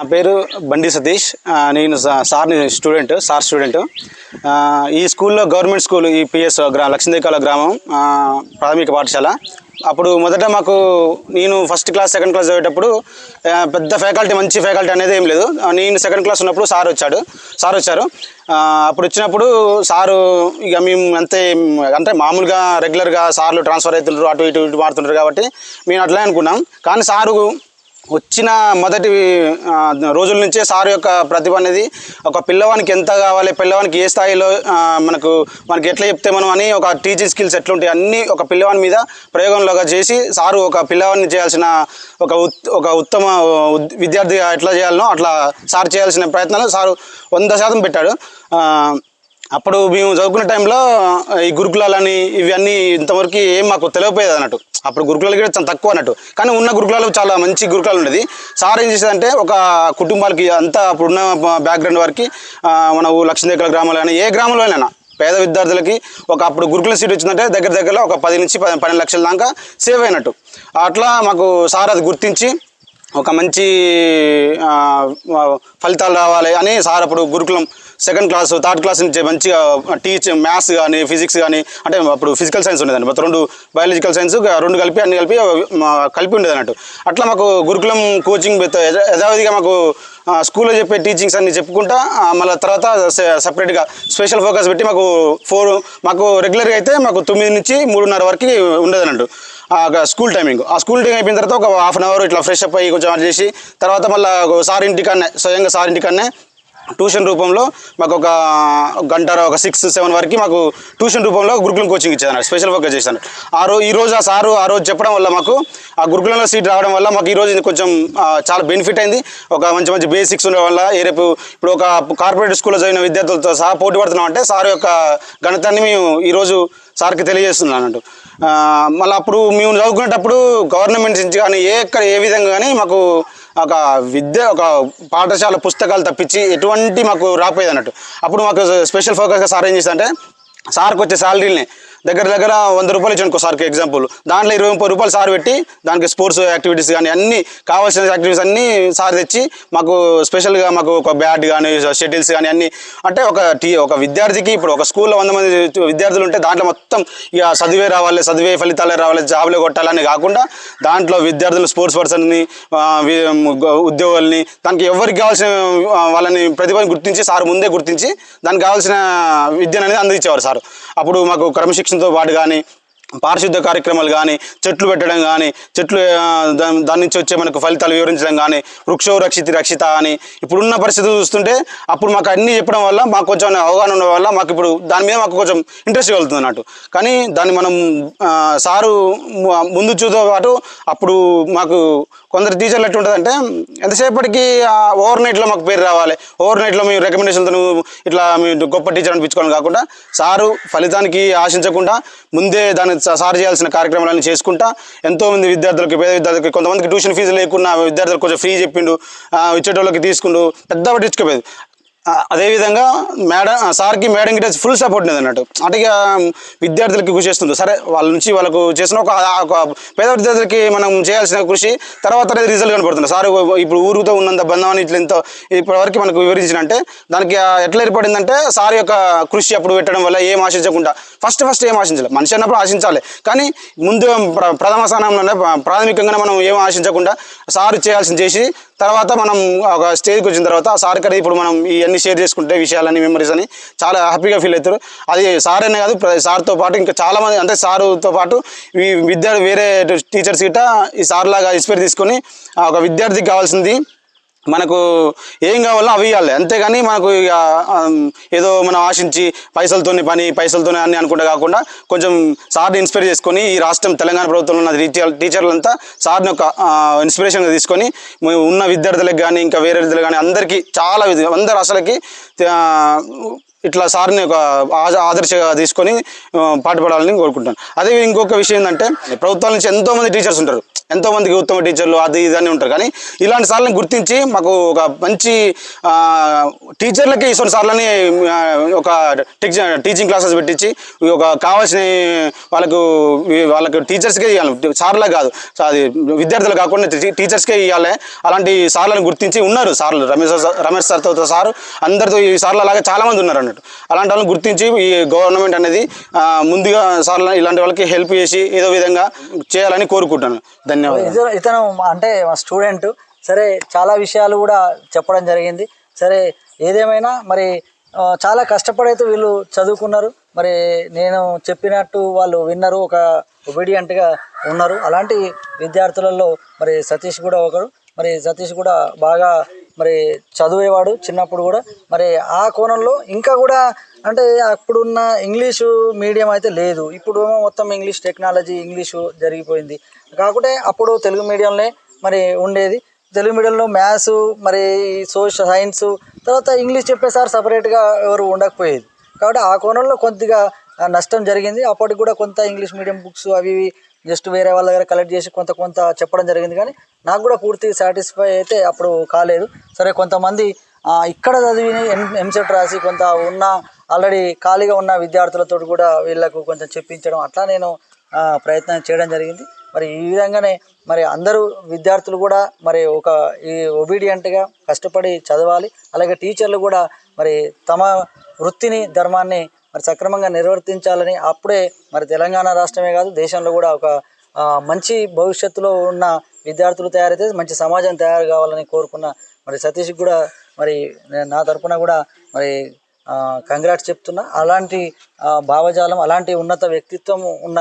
నా పేరు బండి సతీష్. నేను సార్ సార్ని స్టూడెంట్ సార్ స్టూడెంట్. ఈ స్కూల్లో గవర్నమెంట్ స్కూల్ ఈ పిఎస్ గ్రా లక్ష్మీదేకాల గ్రామం ప్రాథమిక పాఠశాల. అప్పుడు మొదట మాకు నేను ఫస్ట్ క్లాస్ సెకండ్ క్లాస్ చదివేటప్పుడు పెద్ద ఫ్యాకల్టీ మంచి ఫ్యాకల్టీ అనేది ఏం లేదు. నేను సెకండ్ క్లాస్ ఉన్నప్పుడు సార్ వచ్చాడు. సార్ వచ్చారు. అప్పుడు వచ్చినప్పుడు సారు ఇక మేము అంతే అంటే మామూలుగా రెగ్యులర్గా సార్లు ట్రాన్స్ఫర్ అవుతుంటారు అటు ఇటు ఇటు మారుతుంటారు కాబట్టి మేము అట్లే అనుకున్నాం. కానీ సారు వచ్చిన మొదటి రోజుల నుంచే సార్ యొక్క ప్రతిభ అనేది ఒక పిల్లవానికి ఎంత కావాలి పిల్లవానికి ఏ స్థాయిలో మనకు మనకి ఎట్లా చెప్తే మనం అని ఒక టీచింగ్ స్కిల్స్ ఎట్లుంటాయి అన్నీ ఒక పిల్లవాని మీద ప్రయోగంలోగా చేసి సారు ఒక పిల్లవాడిని చేయాల్సిన ఒక ఉత్- ఒక ఉత్తమ ఉద్- విద్యార్థిగా ఎట్లా చేయాలనో అట్లా సార్ చేయాల్సిన ప్రయత్నాలు సారు వంద శాతం పెట్టాడు. అప్పుడు మేము చదువుకునే టైంలో ఈ గురుకులాలని ఇవన్నీ ఇంతవరకు ఏం మాకు తెలియపోయేది అన్నట్టు. అప్పుడు గురుకులాలు కూడా చాలా తక్కువ అన్నట్టు. కానీ ఉన్న గురుకులాలు చాలా మంచి గురుకులాలు ఉండేది. సార్ ఏం చేసేదంటే ఒక కుటుంబాలకి అంతా అప్పుడున్న బ్యాక్గ్రౌండ్ వారికి మన ఊ లక్ష్మీదేకల గ్రామాలు కానీ ఏ గ్రామంలోనైనా పేద విద్యార్థులకి ఒక అప్పుడు గురుకుల సీట్ వచ్చిందంటే దగ్గర దగ్గరలో ఒక పది నుంచి పది పన్నెండు లక్షల దాకా సేవ్ అయినట్టు. అట్లా మాకు సార్ అది గుర్తించి ఒక మంచి ఫలితాలు రావాలి అని సార్ అప్పుడు గురుకులం సెకండ్ క్లాస్ థర్డ్ క్లాస్ నుంచి మంచిగా టీచ్ మ్యాథ్స్ కానీ ఫిజిక్స్ కానీ అంటే అప్పుడు ఫిజికల్ సైన్స్ ఉండేదండి మొత్తం రెండు బయాలజికల్ సైన్స్ రెండు కలిపి అన్ని కలిపి కలిపి ఉండేది అన్నట్టు. అట్లా మాకు గురుకులం కోచింగ్ యథావిధిగా మాకు స్కూల్లో చెప్పే టీచింగ్స్ అన్ని చెప్పుకుంటా మళ్ళీ తర్వాత సపరేట్గా స్పెషల్ ఫోకస్ పెట్టి మాకు ఫోర్ మాకు రెగ్యులర్గా అయితే మాకు తొమ్మిది నుంచి మూడున్నర వరకు ఉండేది అన్నట్టు. ఆ స్కూల్ టైమింగ్ ఆ స్కూల్ టైం అయిపోయిన తర్వాత ఒక హాఫ్ అన్ అవర్ ఇట్లా ఫ్రెష్ అప్ అయ్యి కొంచెం చేసి తర్వాత మళ్ళీ సార్ ఇంటికన్నే స్వయంగా సార్ ఇంటికన్నే ట్యూషన్ రూపంలో మాకు ఒక గంట ఒక సిక్స్ సెవెన్ వరకు మాకు ట్యూషన్ రూపంలో గురుకులం కోచింగ్ ఇచ్చేదన్నారు స్పెషల్ వర్క్ చేశాను ఆ రోజు ఈ రోజు ఆ సారు ఆ రోజు చెప్పడం వల్ల మాకు ఆ గురుకులంలో సీట్ రావడం వల్ల మాకు ఈ రోజు కొంచెం చాలా బెనిఫిట్ అయింది. ఒక మంచి మంచి బేసిక్స్ ఉండడం వల్ల ఏ రేపు ఇప్పుడు ఒక కార్పొరేట్ స్కూల్లో చదివిన విద్యార్థులతో సహా పోటీ పడుతున్నాం అంటే సార్ యొక్క గణితాన్ని మేము ఈరోజు సార్కి తెలియజేస్తున్నాను అన్నట్టు. మళ్ళీ అప్పుడు మేము చదువుకునేటప్పుడు గవర్నమెంట్ నుంచి కానీ ఏ ఎక్కడ ఏ విధంగా కానీ మాకు ఒక విద్య ఒక పాఠశాల పుస్తకాలు తప్పించి ఎటువంటి మాకు రాకపోయేది అన్నట్టు అప్పుడు మాకు స్పెషల్ ఫోకస్గా సార్ ఏం చేస్తా అంటే సార్కి వచ్చే శాలరీని దగ్గర దగ్గర వంద రూపాయలు ఇచ్చాను సార్కి ఎగ్జాంపుల్ దాంట్లో ఇరవై ముప్పై రూపాయలు సార్ పెట్టి దానికి స్పోర్ట్స్ యాక్టివిటీస్ కానీ అన్ని కావాల్సిన యాక్టివిటీస్ అన్నీ సార్ తెచ్చి మాకు స్పెషల్గా మాకు ఒక బ్యాట్ కానీ షటిల్స్ కానీ అన్ని అంటే ఒక టీ ఒక విద్యార్థికి ఇప్పుడు ఒక స్కూల్లో వంద మంది విద్యార్థులు ఉంటే దాంట్లో మొత్తం ఇక చదివే రావాలి చదివే ఫలితాలే రావాలి జాబ్లే కొట్టాలని కాకుండా దాంట్లో విద్యార్థులు స్పోర్ట్స్ పర్సన్ని ఆ, ఉద్యోగుల్ని దానికి ఎవరికి కావాల్సిన వాళ్ళని ప్రతిభని గుర్తించి సార్ ముందే గుర్తించి దానికి కావాల్సిన విద్యను అనేది అందించేవారు సార్. అప్పుడు మాకు క్రమశిక్షణతో పాటు కానీ పారిశుద్ధ కార్యక్రమాలు కానీ చెట్లు పెట్టడం కానీ చెట్లు దాని దాని నుంచి వచ్చే మనకు ఫలితాలు వివరించడం కానీ వృక్షో రక్షిత రక్షిత అని ఇప్పుడున్న పరిస్థితి చూస్తుంటే అప్పుడు మాకు అన్నీ చెప్పడం వల్ల మాకు కొంచెం అవగాహన ఉండడం వల్ల మాకు ఇప్పుడు దాని మీద మాకు కొంచెం ఇంట్రెస్ట్ కలుగుతుంది అన్నట్టు. కానీ దాన్ని మనం సారు ముందు చూతో పాటు అప్పుడు మాకు కొందరు టీచర్లు ఎట్లా ఉంటుందంటే ఎంతసేపటికి ఓవర్ నైట్లో మాకు పేరు రావాలి. ఓవర్ నైట్లో మేము రికమెండేషన్తో ఇట్లా మేము గొప్ప టీచర్ అనిపించుకోవడం కాకుండా సారు ఫలితానికి ఆశించకుండా ముందే దాన్ని సార్ చేయాల్సిన కార్యక్రమాలన్నీ చేసుకుంటా ఎంతోమంది విద్యార్థులకి పేద విద్యార్థులకి కొంతమందికి ట్యూషన్ ఫీజు లేకుండా విద్యార్థులకు కొంచెం ఫ్రీ చెప్పిండు ఇచ్చేటోళ్ళకి తీసుకుండు పెద్ద పట్టించుకోలేదు అదేవిధంగా మేడం సార్కి మేడం గిట్ట ఫుల్ సపోర్ట్ ఉంది అన్నట్టు. అంటే ఇక విద్యార్థులకి కృషి చేస్తుంది. సరే వాళ్ళ నుంచి వాళ్ళకు చేసిన ఒక పేద విద్యార్థులకి మనం చేయాల్సిన కృషి తర్వాత అనేది రిజల్ట్ కనపడుతుంది. సార్ ఇప్పుడు ఊరుతో ఉన్నంత బంధం అని ఇట్లా ఎంతో ఇప్పటివరకు మనకు వివరించినంటే దానికి ఎట్లా ఏర్పడిందంటే సార్ యొక్క కృషి అప్పుడు పెట్టడం వల్ల ఏం ఆశించకుండా ఫస్ట్ ఫస్ట్ ఏం ఆశించాలి. మనిషి అన్నప్పుడు ఆశించాలి. కానీ ముందు ప్ర- ప్రథమ స్థానంలోనే ప్రాథమికంగానే ప్రాథమికంగా మనం ఏం ఆశించకుండా సార్ చేయాల్సింది చేసి తర్వాత మనం ఒక స్టేజ్కి వచ్చిన తర్వాత ఆ సార్ కడ ఇప్పుడు మనం ఇవన్నీ షేర్ చేసుకుంటే విషయాలన్నీ మెమరీస్ అని చాలా హ్యాపీగా ఫీల్ అవుతారు. అది సార్ అనే కాదు ప్ర- సార్తో పాటు ఇంకా చాలామంది అంటే సారుతో పాటు ఈ విద్యార్థి వేరే టీచర్స్ గిట్ట ఈ సార్ లాగా ఇన్స్పైర్ తీసుకొని ఒక విద్యార్థికి కావాల్సింది మనకు ఏం కావాలో అవి ఇవ్వాలి. అంతేగాని మనకు ఇక ఏదో మనం ఆశించి పైసలతోని పని పైసలతోనే అన్ని అనుకుంటే కాకుండా కొంచెం సార్ని ఇన్స్పైర్ చేసుకొని ఈ రాష్ట్రం తెలంగాణ ప్రభుత్వంలో ఉన్న టీచర్ టీచర్లంతా సార్ని ఒక ఇన్స్పిరేషన్గా తీసుకొని ఉన్న విద్యార్థులకు కానీ ఇంకా వేరే విద్యార్థులకు కానీ అందరికీ చాలా అందరు అసలుకి ఇట్లా సార్ని ఒక ఆదర్శగా తీసుకొని ఆ, పాటుపడాలని కోరుకుంటాను అదే ఇంకొక విషయం ఏంటంటే ప్రభుత్వాల నుంచి ఎంతోమంది టీచర్స్ ఉంటారు. ఎంతోమందికి ఉత్తమ టీచర్లు అది ఇది అని ఉంటారు. కానీ ఇలాంటి సార్లను గుర్తించి మాకు ఒక మంచి టీచర్లకి ఇటువంటి సార్లని ఒక టీచింగ్ క్లాసెస్ పెట్టించి ఒక కావాల్సిన వాళ్ళకు వాళ్ళకు టీచర్స్కే ఇవ్వాలి సార్లే కాదు. అది విద్యార్థులు కాకుండా టీచర్స్కే ఇవ్వాలి అలాంటి సార్లను గుర్తించి ఉన్నారు సార్లు. రమేష్ సార్- రమేష్ సార్తో సార్ అందరితో ఈ సార్లు అలాగే చాలామంది ఉన్నారు అన్నట్టు. అలాంటి వాళ్ళని గుర్తించి ఈ గవర్నమెంట్ అనేది ముందుగా సార్లు ఇలాంటి వాళ్ళకి హెల్ప్ చేసి ఏదో విధంగా చేయాలని కోరుకుంటాను. ధన్యవాదాలు. ఇతను అంటే మా స్టూడెంట్. సరే చాలా విషయాలు కూడా చెప్పడం జరిగింది. సరే ఏదేమైనా మరి చాలా కష్టపడైతే వీళ్ళు చదువుకున్నారు. మరి నేను చెప్పినట్టు వాళ్ళు విన్నారు. ఒక ఒబీడియంట్గా ఉన్నారు. అలాంటి విద్యార్థులలో మరి సతీష్ కూడా ఒకరు మరి సతీష్ కూడా బాగా మరి చదివేవాడు చిన్నప్పుడు కూడా. మరి ఆ కోణంలో ఇంకా కూడా అంటే అప్పుడున్న ఇంగ్లీషు మీడియం అయితే లేదు. ఇప్పుడు మొత్తం ఇంగ్లీష్ టెక్నాలజీ ఇంగ్లీషు జరిగిపోయింది. కాకుంటే అప్పుడు తెలుగు మీడియంలో మరి ఉండేది. తెలుగు మీడియంలో మ్యాథ్స్ మరి సోషల్ సైన్స్ తర్వాత ఇంగ్లీష్ చెప్పేసారి సపరేట్గా ఎవరు ఉండకపోయేది. కాబట్టి ఆ కోణంలో కొద్దిగా నష్టం జరిగింది. అప్పటికి కూడా కొంత ఇంగ్లీష్ మీడియం బుక్స్ అవి జస్ట్ వేరే వాళ్ళ దగ్గర కలెక్ట్ చేసి కొంత కొంత చెప్పడం జరిగింది. కానీ నాకు కూడా పూర్తి సాటిస్ఫై అయితే అప్పుడు కాలేదు. సరే కొంతమంది ఇక్కడ చదివి ఎం ఎంసెట్ రాసి కొంత ఉన్న ఆల్రెడీ ఖాళీగా ఉన్న విద్యార్థులతో కూడా వీళ్ళకు కొంచెం చెప్పించడం అట్లా నేను ప్రయత్నం చేయడం జరిగింది. మరి ఈ విధంగానే మరి అందరూ విద్యార్థులు కూడా మరి ఒక ఈ ఒబీడియంట్గా కష్టపడి చదవాలి. అలాగే టీచర్లు కూడా మరి తమ వృత్తిని ధర్మాన్ని మరి సక్రమంగా నిర్వర్తించాలని అప్పుడే మరి తెలంగాణ రాష్ట్రమే కాదు దేశంలో కూడా ఒక మంచి భవిష్యత్తులో ఉన్న విద్యార్థులు తయారైతే మంచి సమాజం తయారు కావాలని కోరుకున్న మరి సతీష్ కూడా మరి నేను నా తరపున కూడా మరి కంగ్రాట్స్ చెప్తున్నా. అలాంటి భావజాలం అలాంటి ఉన్నత వ్యక్తిత్వం ఉన్న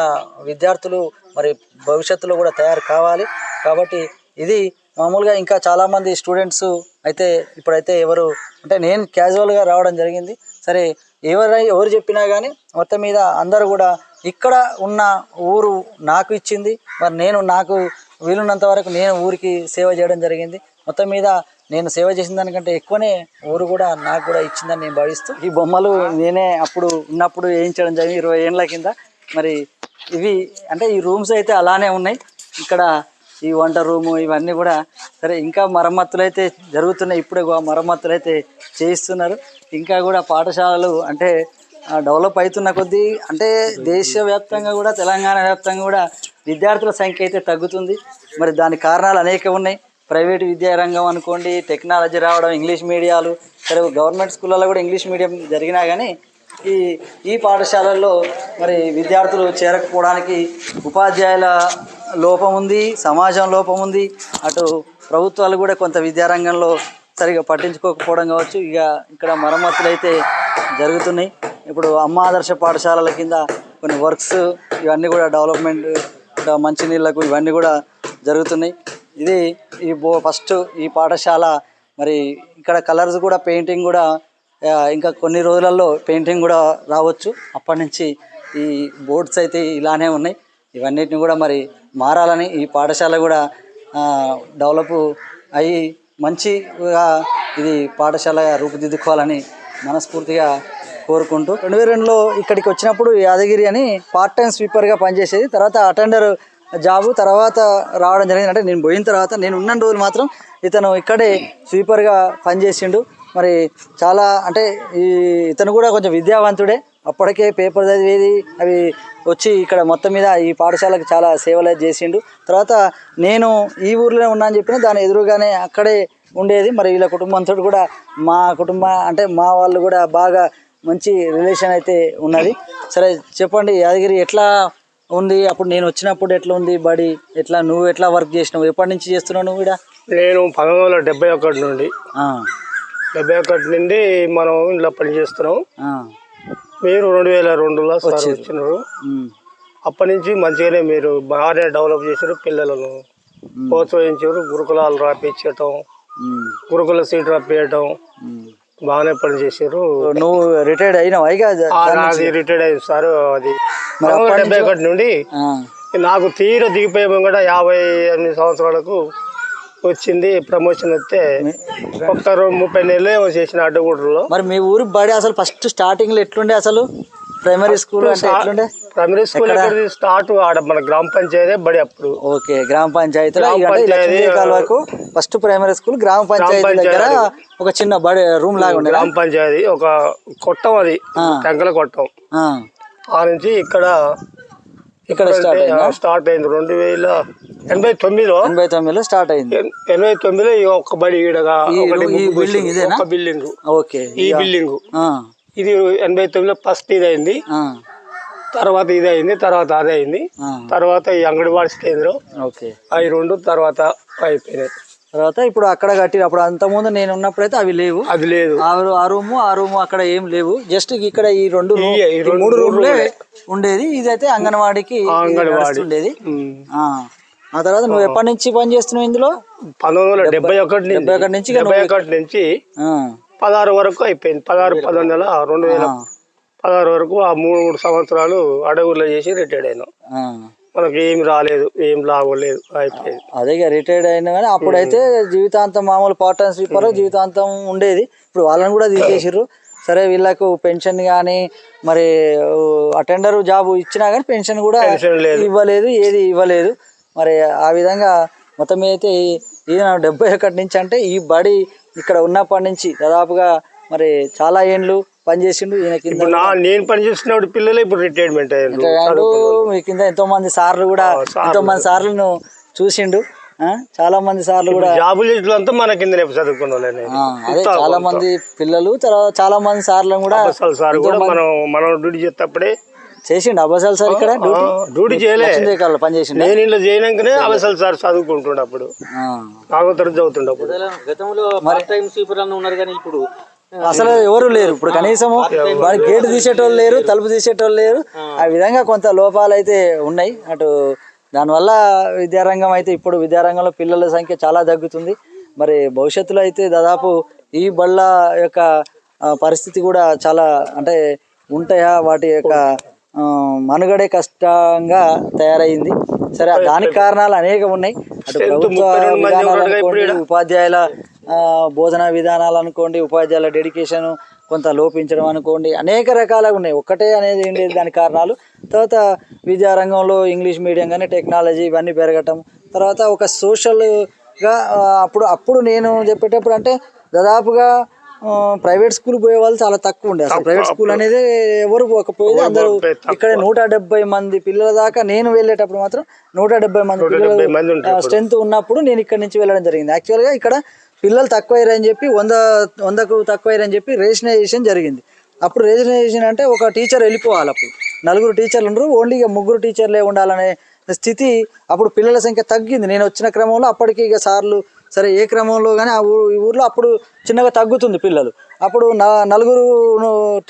విద్యార్థులు మరి భవిష్యత్తులో కూడా తయారు కావాలి. కాబట్టి ఇది మామూలుగా ఇంకా చాలామంది స్టూడెంట్స్ అయితే ఇప్పుడైతే ఎవరు అంటే నేను క్యాజువల్గా రావడం జరిగింది. సరే ఎవరై ఎవరు చెప్పినా కానీ మొత్తం మీద అందరూ కూడా ఇక్కడ ఉన్న ఊరు నాకు ఇచ్చింది. మరి నేను నాకు వీలున్నంత వరకు నేను ఊరికి సేవ చేయడం జరిగింది. మొత్తం మీద నేను సేవ చేసిన దానికంటే ఎక్కువనే ఊరు కూడా నాకు కూడా ఇచ్చిందని నేను భావిస్తూ ఈ బొమ్మలు నేనే అప్పుడు ఉన్నప్పుడు వేయించడం జరిగింది ఇరవై ఏళ్ళ కింద. మరి ఇవి అంటే ఈ రూమ్స్ అయితే అలానే ఉన్నాయి. ఇక్కడ ఈ వంట రూము ఇవన్నీ కూడా సరే ఇంకా మరమ్మతులు అయితే జరుగుతున్నాయి. ఇప్పుడే మరమ్మతులు అయితే చేయిస్తున్నారు. ఇంకా కూడా పాఠశాలలు అంటే డెవలప్ అవుతున్న కొద్దీ అంటే దేశవ్యాప్తంగా కూడా తెలంగాణ వ్యాప్తంగా కూడా విద్యార్థుల సంఖ్య అయితే తగ్గుతుంది. మరి దాని కారణాలు అనేక ఉన్నాయి. ప్రైవేట్ విద్యారంగం అనుకోండి టెక్నాలజీ రావడం ఇంగ్లీష్ మీడియాలు సరే గవర్నమెంట్ స్కూళ్ళలో కూడా ఇంగ్లీష్ మీడియం జరిగినా కానీ ఈ ఈ పాఠశాలల్లో మరి విద్యార్థులు చేరకపోవడానికి ఉపాధ్యాయుల లోపం ఉంది సమాజం లోపం ఉంది. అటు ప్రభుత్వాలు కూడా కొంత విద్యారంగంలో సరిగా పట్టించుకోకపోవడం కావచ్చు. ఇక ఇక్కడ మరమ్మతులు అయితే జరుగుతున్నాయి. ఇప్పుడు అమ్మ ఆదర్శ పాఠశాలల కింద కొన్ని వర్క్స్ ఇవన్నీ కూడా డెవలప్మెంట్ మంచినీళ్ళకు ఇవన్నీ కూడా జరుగుతున్నాయి. ఇది ఈ బో ఫస్ట్ ఈ పాఠశాల మరి ఇక్కడ కలర్స్ కూడా పెయింటింగ్ కూడా ఇంకా కొన్ని రోజులలో పెయింటింగ్ కూడా రావచ్చు. అప్పటి నుంచి ఈ బోర్డ్స్ అయితే ఇలానే ఉన్నాయి. ఇవన్నిటిని కూడా మరి మారాలని ఈ పాఠశాల కూడా డెవలప్ అయ్యి మంచిగా ఇది పాఠశాల రూపుదిద్దుకోవాలని మనస్ఫూర్తిగా కోరుకుంటూ రెండు వేల రెండులో ఇక్కడికి వచ్చినప్పుడు యాదగిరి అని పార్ట్ టైం స్వీపర్గా పనిచేసేది. తర్వాత అటెండర్ జాబు తర్వాత రావడం జరిగింది. అంటే నేను పోయిన తర్వాత నేను ఉన్న రోజులు మాత్రం ఇతను ఇక్కడే స్వీపర్గా పనిచేసిండు. మరి చాలా అంటే ఈ ఇతను కూడా కొంచెం విద్యావంతుడే. అప్పటికే పేపర్ చదివేది అవి వచ్చి ఇక్కడ మొత్తం మీద ఈ పాఠశాలకు చాలా సేవలు చేసిండు. తర్వాత నేను ఈ ఊర్లోనే ఉన్నా అని చెప్పిన దాని ఎదురుగానే అక్కడే ఉండేది. మరి వీళ్ళ కుటుంబంతో కూడా మా కుటుంబ అంటే మా వాళ్ళు కూడా బాగా మంచి రిలేషన్ అయితే ఉన్నది. సరే చెప్పండి యాదగిరి ఎట్లా ఉంది? అప్పుడు నేను వచ్చినప్పుడు ఎట్లా ఉంది? బడి ఎట్లా? నువ్వు ఎట్లా వర్క్ చేసినావు? ఎప్పటి నుంచి చేస్తున్నావు నువ్వు కూడా నేను పంతొమ్మిది వందల డెబ్బై ఒకటి నుండి డెబ్బై ఒకటి నుండి మనం ఇంట్లో పనిచేస్తున్నాం మీరు రెండు వేల రెండులో సార్ వచ్చినారు. అప్పటి నుంచి మంచిగానే మీరు బాగానే డెవలప్ చేశారు పిల్లలను. ప్రోత్సహించారు గురుకులాలు రాపించటం గురుకుల సీట్ రాపియటం బాగానే పనిచేశారు నువ్వు రిటైర్డ్ అయినావు? నాది రిటైర్డ్ అయింది సార్ అది డెబ్బై ఒకటి నుండి నాకు తీర దిగిపోయే కూడా యాభై ఎనిమిది సంవత్సరాలకు వచ్చింది ప్రమోషన్ వస్తే ఒక్క ముప్పై నెలలు చేసిన అడ్డగూడలో మరి మీ ఊరు బడి అసలు ఫస్ట్ స్టార్టింగ్లో ఎట్లుండే అసలు? ప్రైమరీ స్కూల్ అంటే ఎట్లుండే? ప్రైమరీ స్కూల్ స్టార్ట్ ఆడ మన గ్రామ పంచాయతీ బడి అప్పుడు. ఓకే గ్రామ పంచాయతీ, కాలువకు ఫస్ట్ ప్రైమరీ స్కూల్ గ్రామ పంచాయతీ దగ్గర ఒక చిన్న బడి రూమ్ లాగా ఉండే గ్రామ పంచాయతీ ఒక కొట్టం అది టెంకల కొట్టం. ఆ నుంచి ఇక్కడ ఇక్కడ స్టార్ట్ అయింది? స్టార్ట్ అయింది. రెండు వేల ఎనభై తొమ్మిదిలో ఎనభై తొమ్మిదిలో స్టార్ట్ అయింది. ఎన్- ఎనభై తొమ్మిదిలో ఈ ఒక్క బడి ఈడగా ఈ బిల్డింగ్ ఇదేనా? Building okay. ఈ బిల్డింగ్ ఇది ఎనభై తొమ్మిదిలో ఫస్ట్ ఇది అయింది తర్వాత ఇది అయింది తర్వాత అది అయింది తర్వాత ఈ అంగన్వాడీ కేంద్రం. ఓకే. అవి రెండు తర్వాత అయిపోయినాయి. తర్వాత ఇప్పుడు అక్కడ కట్టి అప్పుడు అంతకుముందు నేను ఉన్నప్పుడైతే అవి లేవు. అది లేదు. ఆ రూము ఆ రూము అక్కడ ఏం లేవు. జస్ట్ ఇక్కడ ఈ రెండు మూడు రూమ్లే ఉండేది. ఇదైతే అంగన్వాడికి అంగన్వాడీ. ఉండేది. ఆ. తర్వాత నువ్వు ఎప్పటి నుంచి పని చేస్తున్నావు ఇందులో? పంతొమ్మిది వందల డెబ్బై ఒకటి నుంచి. డెబ్బై ఒకటి నుంచి డెబ్బై ఒకటి నుంచి పదహారు వరకు అయిపోయింది. పదహారు పదొండు నెల రెండు వేల పదహారు వరకు ఆ మూడు మూడు సంవత్సరాలు అడవుల్లో చేసి రిటైర్డ్ అయినాం. మనకి ఏం రాలేదు ఏం లాభం లేదు అయిపోయింది. అదే రిటైర్డ్ అయినా కానీ అప్పుడైతే జీవితాంతం మామూలు పార్ట్ టైం స్వీపర్ జీవితాంతం ఉండేది. ఇప్పుడు వాళ్ళని కూడా తీసేసిర్రు. సరే వీళ్ళకు పెన్షన్ కానీ మరి అటెండర్ జాబ్ ఇచ్చినా కానీ పెన్షన్ కూడా. ఇవ్వలేదు ఏది ఇవ్వలేదు. మరి ఆ విధంగా మొత్తం మీద అయితే ఈ- డెబ్బై ఒకటి నుంచి అంటే ఈ బడి ఇక్కడ ఉన్నప్పటి నుంచి దాదాపుగా మరి చాలా ఏండ్లు పనిచేసిండు ఈయన కింద ఇప్పుడు నా నేను పనిచేస్తున్నప్పుడు పిల్లలు ఇప్పుడు రిటైర్మెంట్ అయ్యారు. అంటూ మీ కింద ఎంతో మంది సార్లు కూడా ఎంతో మంది సార్లను చూసిండు ఆ, చాలా మంది సార్లు కూడా జాబులు చేసిన అంతా మన కింద చదువుకున్న వాళ్ళని ఆ, అదే చాలా మంది పిల్లలు చాలా మంది సార్లను కూడా అసలు సార్ కూడా మనం మనం డ్యూటీ చేసేటప్పుడే చేసిండు. అబ్బసాల్ సార్ ఇక్కడ? డ్యూటీ? డ్యూటీ చేయలే. పనిచేసిండు నేను ఇంట్లో చేయనాకనే అవసరం సార్ చదువుకుంటుండే అప్పుడు. నాకు తరచు చదువుతుండే అప్పుడు. గతంలో పార్ట్ టైం స్వీపర్ అన్న ఉన్నారు కానీ ఇప్పుడు అసలు ఎవరు లేరు. ఇప్పుడు కనీసం వాడి గేట్ తీసేటోళ్ళు లేరు తలుపు తీసేటోళ్ళు లేరు. ఆ. విధంగా కొంత లోపాలు అయితే ఉన్నాయి. అటు దానివల్ల విద్యారంగం అయితే ఇప్పుడు విద్యారంగంలో పిల్లల సంఖ్య చాలా తగ్గుతుంది. మరి భవిష్యత్తులో అయితే దాదాపు ఈ బళ్ళ యొక్క పరిస్థితి కూడా చాలా అంటే ఉంటాయా? వాటి యొక్క మనుగడే కష్టంగా తయారైంది. సరే దానికి కారణాలు అనేకం ఉన్నాయి. అటు ప్రభుత్వ ఉపాధ్యాయుల బోధనా విధానాలు అనుకోండి ఉపాధ్యాయుల డెడికేషన్ కొంత లోపించడం అనుకోండి అనేక రకాలుగా ఉన్నాయి. ఒక్కటే అనేది ఏం లేదు దాని కారణాలు. తర్వాత విద్యారంగంలో ఇంగ్లీష్ మీడియం కానీ టెక్నాలజీ ఇవన్నీ పెరగటం. తర్వాత ఒక సోషల్గా అప్పుడు అప్పుడు నేను చెప్పేటప్పుడు అంటే దాదాపుగా ప్రైవేట్ స్కూల్ పోయే వాళ్ళు చాలా తక్కువ ఉండే. అసలు ప్రైవేట్ స్కూల్ అనేది ఎవరు పోకపోయేది. అందరూ ఇక్కడ నూట డెబ్బై మంది పిల్లల దాకా నేను వెళ్ళేటప్పుడు మాత్రం నూట డెబ్బై మంది పిల్లలు స్ట్రెంత్ ఉన్నప్పుడు నేను ఇక్కడ నుంచి వెళ్ళడం జరిగింది. యాక్చువల్గా ఇక్కడ పిల్లలు తక్కువ అయ్యారని చెప్పి వంద వందకు తక్కువ అయ్యారని చెప్పి రేషనైజేషన్ జరిగింది. అప్పుడు రేషనైజేషన్ అంటే ఒక టీచర్ వెళ్ళిపోవాలి అప్పుడు. నలుగురు టీచర్లు ఉండరు ఓన్లీ ముగ్గురు టీచర్లే ఉండాలనే స్థితి అప్పుడు పిల్లల సంఖ్య తగ్గింది. నేను వచ్చిన క్రమంలో అప్పటికి ఇక సార్లు సరే ఏ క్రమంలో కానీ ఆ ఊరు ఈ ఊర్లో అప్పుడు చిన్నగా తగ్గుతుంది పిల్లలు. అప్పుడు నా నలుగురు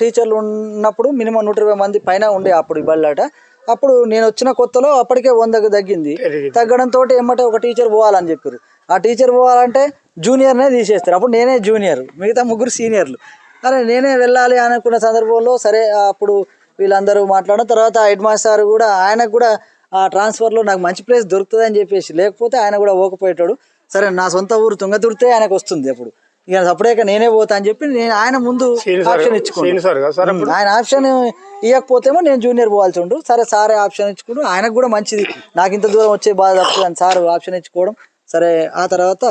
టీచర్లు ఉన్నప్పుడు మినిమం నూట ఇరవై మంది పైన ఉండే అప్పుడు ఈ బళ్ళాట. అప్పుడు నేను వచ్చిన కొత్తలో అప్పటికే వందకు తగ్గింది. తగ్గడంతో ఏమంటే ఒక టీచర్ పోవాలని చెప్పారు. ఆ టీచర్ పోవాలంటే జూనియర్నే తీసేస్తారు. అప్పుడు నేనే జూనియర్ మిగతా ముగ్గురు సీనియర్లు. అరే నేనే వెళ్ళాలి అనుకున్న సందర్భంలో సరే అప్పుడు వీళ్ళందరూ మాట్లాడిన తర్వాత హెడ్ మాస్టర్ కూడా ఆయనకు కూడా ఆ ట్రాన్స్ఫర్లో నాకు మంచి ప్లేస్ దొరుకుతుంది అని చెప్పేసి లేకపోతే ఆయన కూడా ఓకపోయేటాడు. సరే నా సొంత ఊరు తుంగతుడితే ఆయనకు వస్తుంది అప్పుడు. ఇక అప్పుడే నేనే పోతా అని చెప్పి నేను ఆయన ముందు ఆప్షన్ ఇచ్చుకున్నాను ఆయన ఆప్షన్ ఇవ్వకపోతేమో నేను జూనియర్ పోవాల్సి ఉండు. సరే సారే ఆప్షన్ ఇచ్చుకుంటూ ఆయనకు కూడా మంచిది. నాకు ఇంత దూరం వచ్చే బాధ తప్పదు అని సార్ ఆప్షన్ ఇచ్చుకోవడం. సరే ఆ తర్వాత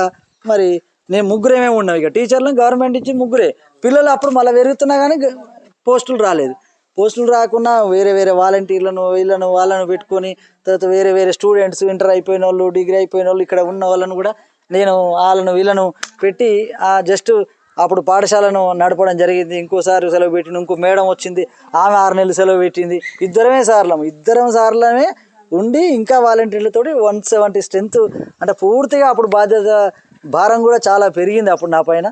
మరి నేను ముగ్గురేమే ఉన్నాం. ఇక టీచర్లను గవర్నమెంట్ ఇచ్చి ముగ్గురే. పిల్లలు అప్పుడు మళ్ళీ పెరుగుతున్నా కానీ పోస్టులు రాలేదు. పోస్టులు రాకుండా వేరే వేరే వాలంటీర్లను వీళ్ళను వాళ్ళను పెట్టుకొని తర్వాత వేరే వేరే స్టూడెంట్స్ ఇంటర్ అయిపోయిన వాళ్ళు డిగ్రీ అయిపోయిన వాళ్ళు ఇక్కడ ఉన్న వాళ్ళను కూడా నేను వాళ్ళను వీళ్ళను పెట్టి ఆ జస్ట్ అప్పుడు పాఠశాలను నడపడం జరిగింది. ఇంకోసారి సెలవు పెట్టింది ఇంకో మేడం వచ్చింది ఆమె ఆరు నెలలు సెలవు పెట్టింది. ఇద్దరమే సార్లము. ఇద్దరం సార్లమే ఉండి ఇంకా వాలంటీర్లతో వన్ సెవెంటీ స్ట్రెంత్ అంటే పూర్తిగా అప్పుడు బాధ్యత భారం కూడా చాలా పెరిగింది అప్పుడు నా పైన.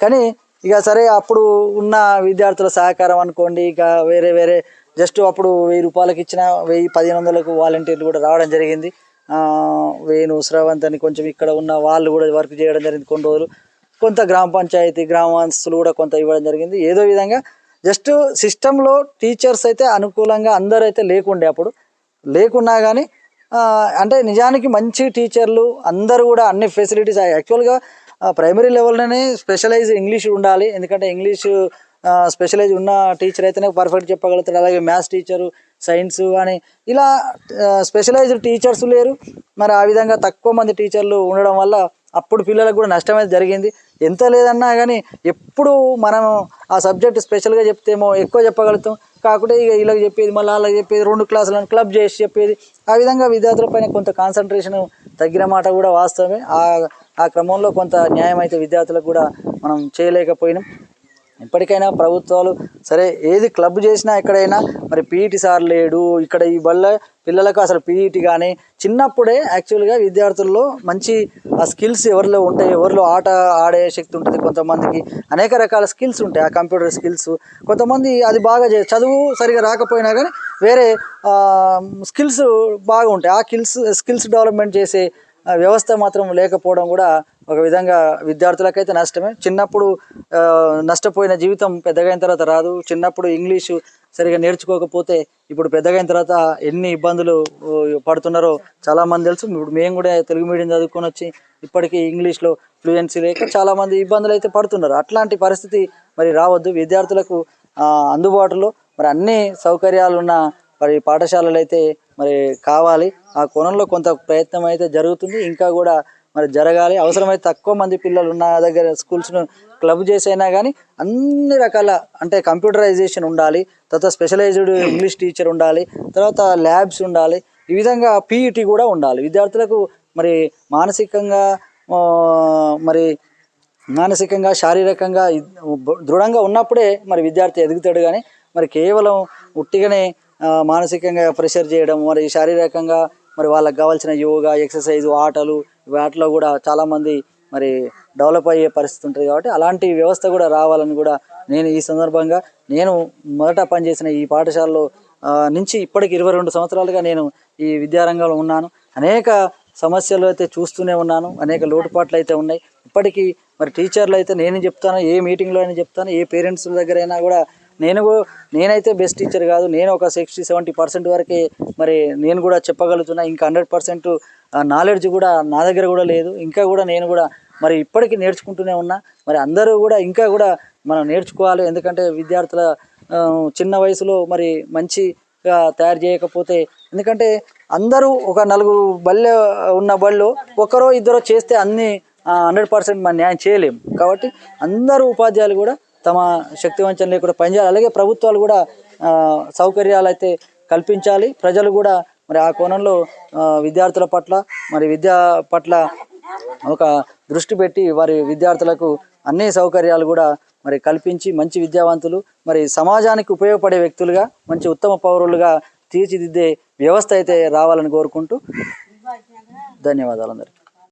కానీ ఇక సరే అప్పుడు ఉన్న విద్యార్థుల సహకారం అనుకోండి ఇక వేరే వేరే జస్ట్ అప్పుడు వెయ్యి రూపాయలకి ఇచ్చిన వెయ్యి పదిహేను వందలకు వాలంటీర్లు కూడా రావడం జరిగింది. వేణు శ్రవంత్ అని కొంచెం ఇక్కడ ఉన్న వాళ్ళు కూడా వర్క్ చేయడం జరిగింది కొన్ని రోజులు. కొంత గ్రామ పంచాయతీ గ్రామస్తులు కూడా కొంత ఇవ్వడం జరిగింది. ఏదో విధంగా జస్ట్ సిస్టంలో టీచర్స్ అయితే అనుకూలంగా అందరూ అయితే లేకుండే అప్పుడు. లేకున్నా కానీ అంటే నిజానికి మంచి టీచర్లు అందరూ కూడా అన్ని ఫెసిలిటీస్ యాక్చువల్గా ప్రైమరీ లెవెల్లోనే స్పెషలైజ్ ఇంగ్లీష్ ఉండాలి. ఎందుకంటే ఇంగ్లీష్ స్పెషలైజ్ ఉన్న టీచర్ అయితేనే పర్ఫెక్ట్ చెప్పగలుగుతారు అలాగే మ్యాథ్స్ టీచరు సైన్స్ అని ఇలా స్పెషలైజ్డ్ టీచర్స్ లేరు. మరి ఆ విధంగా తక్కువ మంది టీచర్లు ఉండడం వల్ల అప్పుడు పిల్లలకు కూడా నష్టం అయితే జరిగింది. ఎంత లేదన్నా కానీ ఎప్పుడు మనం ఆ సబ్జెక్ట్ స్పెషల్గా చెప్తేమో ఎక్కువ చెప్పగలుగుతాం. కాకుంటే ఇక వీళ్ళకి చెప్పేది మళ్ళీ వాళ్ళకి చెప్పేది రెండు క్లాసులను క్లబ్ చేసి చెప్పేది. ఆ విధంగా విద్యార్థులపైన కొంత కాన్సన్ట్రేషన్ తగ్గిన మాట కూడా వాస్తవమే. ఆ ఆ క్రమంలో కొంత న్యాయం అయితే విద్యార్థులకు కూడా మనం చేయలేకపోయినాం. ఇప్పటికైనా ప్రభుత్వాలు సరే ఏది క్లబ్ చేసినా ఎక్కడైనా మరి పీఈటీ సార్ లేడు ఇక్కడ ఈ వల్ల పిల్లలకు అసలు పీఈటీ కానీ చిన్నప్పుడే యాక్చువల్గా విద్యార్థుల్లో మంచి ఆ స్కిల్స్ ఎవరిలో ఉంటాయి ఎవరిలో ఆట ఆడే శక్తి ఉంటుంది కొంతమందికి. అనేక రకాల స్కిల్స్ ఉంటాయి ఆ కంప్యూటర్ స్కిల్స్. కొంతమంది అది బాగా చే చదువు సరిగా రాకపోయినా కానీ వేరే స్కిల్స్ బాగా ఉంటాయి ఆ స్కిల్స్ స్కిల్స్ డెవలప్మెంట్ చేసే వ్యవస్థ మాత్రం లేకపోవడం కూడా ఒక విధంగా విద్యార్థులకైతే నష్టమే. చిన్నప్పుడు నష్టపోయిన జీవితం పెద్దగైన తర్వాత రాదు. చిన్నప్పుడు ఇంగ్లీషు సరిగా నేర్చుకోకపోతే ఇప్పుడు పెద్దగైన తర్వాత ఎన్ని ఇబ్బందులు పడుతున్నారో చాలామంది తెలుసు. ఇప్పుడు మేము కూడా తెలుగు మీడియం చదువుకొని వచ్చి ఇప్పటికీ ఇంగ్లీష్లో ఫ్లూయెన్సీ లేక చాలామంది ఇబ్బందులు అయితే పడుతున్నారు. అట్లాంటి పరిస్థితి మరి రావద్దు. విద్యార్థులకు అందుబాటులో మరి అన్ని సౌకర్యాలు ఉన్న మరి పాఠశాలలు అయితే మరి కావాలి. ఆ కోణంలో కొంత ప్రయత్నం అయితే జరుగుతుంది. ఇంకా కూడా మరి జరగాలి. అవసరమైతే తక్కువ మంది పిల్లలు ఉన్న దగ్గర స్కూల్స్ను క్లబ్ చేసైనా కానీ అన్ని రకాల అంటే కంప్యూటరైజేషన్ ఉండాలి. తర్వాత స్పెషలైజ్డ్ ఇంగ్లీష్ టీచర్ ఉండాలి. తర్వాత ల్యాబ్స్ ఉండాలి. ఈ విధంగా పీఈటీ కూడా ఉండాలి. విద్యార్థులకు మరి మానసికంగా మరి మానసికంగా శారీరకంగా దృఢంగా ఉన్నప్పుడే మరి విద్యార్థి ఎదుగుతాడు కానీ మరి కేవలం ఉట్టిగానే మానసికంగా ప్రెషర్ చేయడం మరి శారీరకంగా మరి వాళ్ళకి కావాల్సిన యోగా ఎక్సర్సైజ్ ఆటలు వాటిలో కూడా చాలామంది మరి డెవలప్ అయ్యే పరిస్థితి ఉంటుంది కాబట్టి అలాంటి వ్యవస్థ కూడా రావాలని కూడా నేను ఈ సందర్భంగా నేను మొదట పనిచేసిన ఈ పాఠశాలలో నుంచి ఇప్పటికి ఇరవై రెండు సంవత్సరాలుగా నేను ఈ విద్యారంగంలో ఉన్నాను. అనేక సమస్యలు అయితే చూస్తూనే ఉన్నాను అనేక లోటుపాట్లు అయితే ఉన్నాయి. ఇప్పటికీ మరి టీచర్లు అయితే నేను చెప్తాను ఏ మీటింగ్లో అయినా చెప్తాను ఏ పేరెంట్స్ దగ్గర అయినా కూడా నేను నేనైతే బెస్ట్ టీచర్ కాదు. నేను ఒక సిక్స్టీ సెవెంటీ పర్సెంట్ వరకే మరి నేను కూడా చెప్పగలుగుతున్నా. ఇంకా హండ్రెడ్ పర్సెంట్ నాలెడ్జ్ కూడా నా దగ్గర కూడా లేదు. ఇంకా కూడా నేను కూడా మరి ఇప్పటికీ నేర్చుకుంటూనే ఉన్నా. మరి అందరూ కూడా ఇంకా కూడా మనం నేర్చుకోవాలి. ఎందుకంటే విద్యార్థుల చిన్న వయసులో మరి మంచిగా తయారు చేయకపోతే ఎందుకంటే అందరూ ఒక నలుగురు బళ్ళె ఉన్న బళ్ళు ఒకరో ఇద్దరో చేస్తే అన్నీ హండ్రెడ్ పర్సెంట్ మనం న్యాయం చేయలేము కాబట్టి అందరూ ఉపాధ్యాయులు కూడా తమ శక్తి వంచన లేకుండా పనిచేయాలి. అలాగే ప్రభుత్వాలు కూడా సౌకర్యాలు అయితే కల్పించాలి. ప్రజలు కూడా మరి ఆ కోణంలో విద్యార్థుల పట్ల మరి విద్యా పట్ల ఒక దృష్టి పెట్టి వారి విద్యార్థులకు అన్ని సౌకర్యాలు కూడా మరి కల్పించి మంచి విద్యావంతులు మరి సమాజానికి ఉపయోగపడే వ్యక్తులుగా మంచి ఉత్తమ పౌరులుగా తీర్చిదిద్దే వ్యవస్థ అయితే రావాలని కోరుకుంటూ ధన్యవాదాలు అందరికీ.